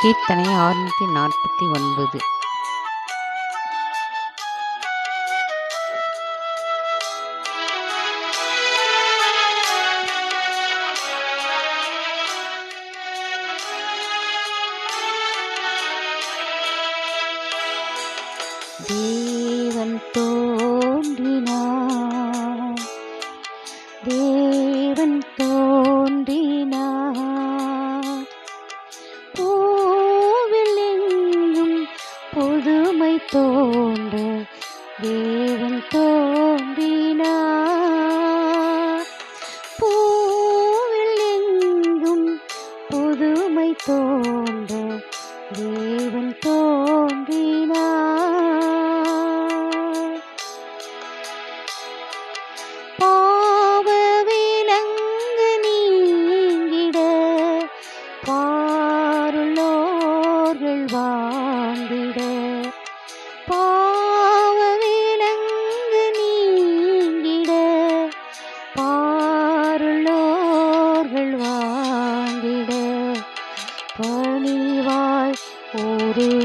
கீர்த்தனை ஆறுநூற்றி நாற்பத்தி ஒன்பது. தேவன் தோன்றினார். தேவன் தோன்றினார். தோன்ற தேவன் தோன்றினார்.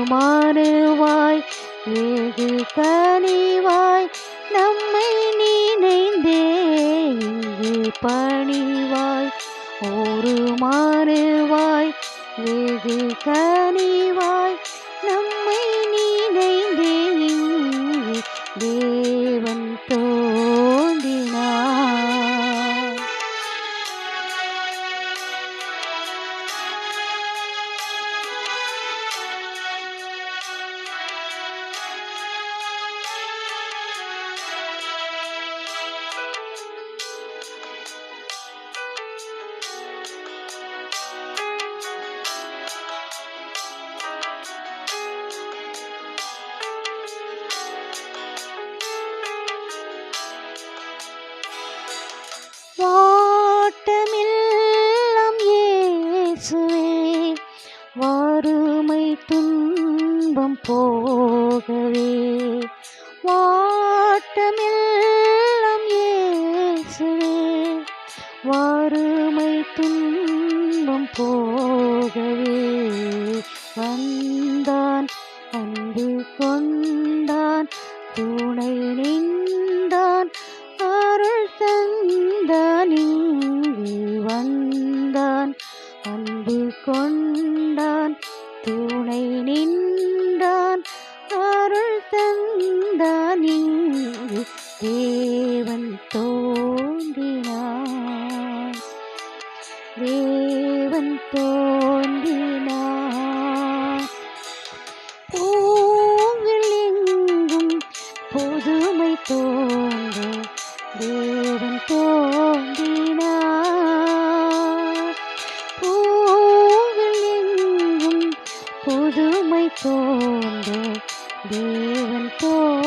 மாறுவாய் ஏது கனிவாய் நம்மை நினைந்தே இங்கு பணிவாய். ஒரு மாறுவாய் ஏது கனிவாய் நம்மை நினைந்தே இங்கு தேவன் தோன்றினார் வாட்டமில்லாம் இயேசுவே வறுமை துன்பம் போகவே. வாட்டமில்லாம் இயேசுவே வறுமை துன்பம் போகவே. வந்தான் அன்பு கொண்டான் துணை நின்றான் தேவன் தோன்றினார். தேவன் தோன்றினார். பூவில் எங்கும் புதுமை தோன்ற தேவன் தோன்றினார். பூவில் எங்கும் புதுமை தோன்ற தேவன் தோன்றினார்